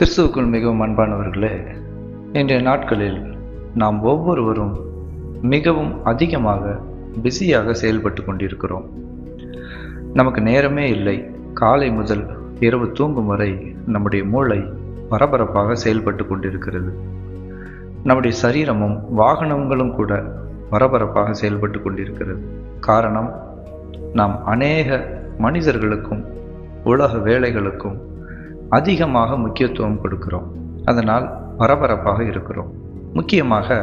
கிறிஸ்துவுக்குள் மிகவும் அன்பானவர்களே இன்றைய நாட்களில் நாம் ஒவ்வொருவரும் மிகவும் அதிகமாக பிஸியாக செயல்பட்டு கொண்டிருக்கிறோம். நமக்கு நேரமே இல்லை. காலை முதல் இரவு தூங்கும் வரை நம்முடைய மூளை பரபரப்பாக செயல்பட்டு கொண்டிருக்கிறது. நம்முடைய சரீரமும் வாகனங்களும் கூட பரபரப்பாக செயல்பட்டு கொண்டிருக்கிறது. காரணம் நாம் அநேக மனிதர்களுக்கும் உலக வேலைகளுக்கும் அதிகமாக முக்கியத்துவம் கொடுக்கிறோம். அதனால் பரபரப்பாக இருக்கிறோம். முக்கியமாக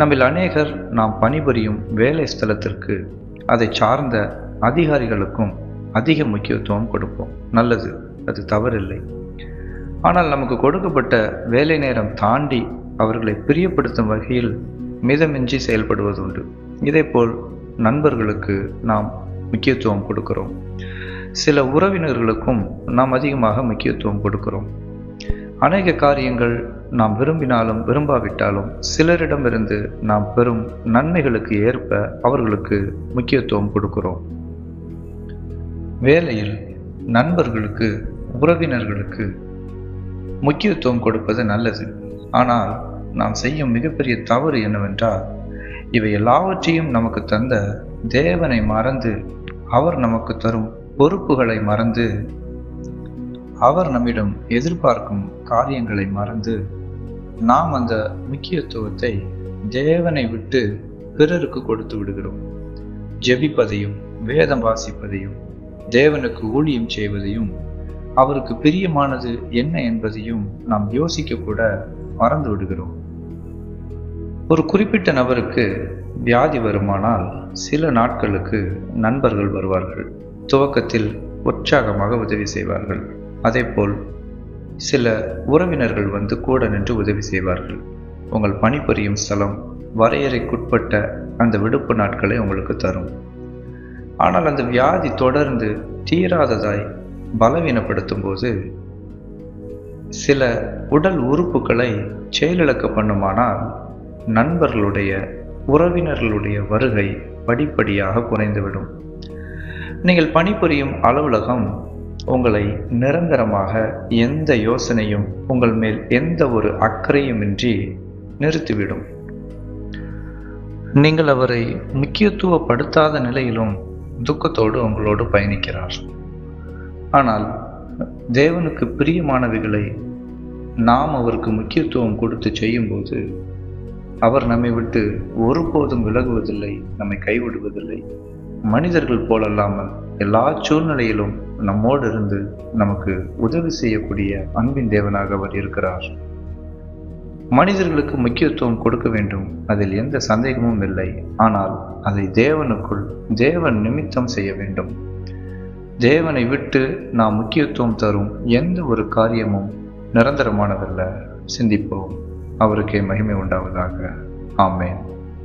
நம்மில் அநேகர் நாம் பணிபுரியும் வேலை ஸ்தலத்திற்கு அதை சார்ந்த அதிகாரிகளுக்கும் அதிக முக்கியத்துவம் கொடுப்போம். நல்லது அது தவறில்லை. ஆனால் நமக்கு கொடுக்கப்பட்ட வேலை நேரம் தாண்டி அவர்களை பிரியப்படுத்தும் வகையில் மிதமின்றி செயல்படுவதுண்டு. இதேபோல் நண்பர்களுக்கு நாம் முக்கியத்துவம் கொடுக்கிறோம். சில உறவினர்களுக்கும் நாம் அதிகமாக முக்கியத்துவம் கொடுக்கிறோம். அநேக காரியங்கள் நாம் விரும்பினாலும் விரும்பாவிட்டாலும் சிலரிடமிருந்து நாம் பெறும் நன்மைகளுக்கு ஏற்ப அவர்களுக்கு முக்கியத்துவம் கொடுக்கிறோம். வேலையில் நண்பர்களுக்கு உறவினர்களுக்கு முக்கியத்துவம் கொடுப்பது நல்லது. ஆனால் நாம் செய்யும் மிகப்பெரிய தவறு என்னவென்றால் இவை எல்லாவற்றையும் நமக்கு தந்த தேவனை மறந்து அவர் நமக்கு தரும் பொறுப்புகளை மறந்து அவர் நம்மிடம் எதிர்பார்க்கும் காரியங்களை மறந்து நாம் அந்த முக்கியத்துவத்தை தேவனை விட்டு பிறருக்கு கொடுத்து விடுகிறோம். ஜெபிப்பதையும் வேதம் வாசிப்பதையும் தேவனுக்கு ஊழியம் செய்வதையும் அவருக்கு பிரியமானது என்ன என்பதையும் நாம் யோசிக்க கூட மறந்து விடுகிறோம். ஒரு குறிப்பிட்ட நபருக்கு வியாதி வருமானால் சில நாட்களுக்கு நண்பர்கள் வருவார்கள். துவக்கத்தில் உற்சாகமாக உதவி செய்வார்கள். அதேபோல் சில உறவினர்கள் வந்து கூட நின்று உதவி செய்வார்கள். உங்கள் பணிபுரியும் ஸ்தலம் வரையறைக்குட்பட்ட அந்த விடுப்பு நாட்களை உங்களுக்கு தரும். ஆனால் அந்த வியாதி தொடர்ந்து தீராததாய் பலவீனப்படுத்தும் போது சில உடல் உறுப்புகளை செயலிழக்க பண்ணுமானால் நண்பர்களுடைய உறவினர்களுடைய வருகை படிப்படியாக குறைந்துவிடும். நீங்கள் பணிபுரியும் அலுவலகம் உங்களை நிரந்தரமாக எந்த யோசனையும் உங்கள் மேல் எந்த ஒரு அக்கறையுமின்றி நிறுத்திவிடும். நீங்கள் அவரை முக்கியத்துவப்படுத்தாத நிலையிலும் துக்கத்தோடு உங்களோடு பயணிக்கிறார். ஆனால் தேவனுக்கு பிரியமானவைகளை நாம் அவருக்கு முக்கியத்துவம் கொடுத்து செய்யும்போது அவர் நம்மை விட்டு ஒருபோதும் விலகுவதில்லை நம்மை கைவிடுவதில்லை. மனிதர்கள் போலல்லாமல் எல்லா சூழ்நிலையிலும் நம்மோடு இருந்து நமக்கு உதவி செய்யக்கூடிய அன்பின் தேவனாக அவர் இருக்கிறார். மனிதர்களுக்கு முக்கியத்துவம் கொடுக்க வேண்டும். அதில் எந்த சந்தேகமும் இல்லை. ஆனால் அதை தேவனுக்குள் தேவன் நிமித்தம் செய்ய வேண்டும். தேவனை விட்டு நாம் முக்கியத்துவம் தரும் எந்த ஒரு காரியமும் நிரந்தரமானதல்ல. சிந்திப்போம். அவருக்கே மகிமை உண்டாவதாக. ஆமேன்.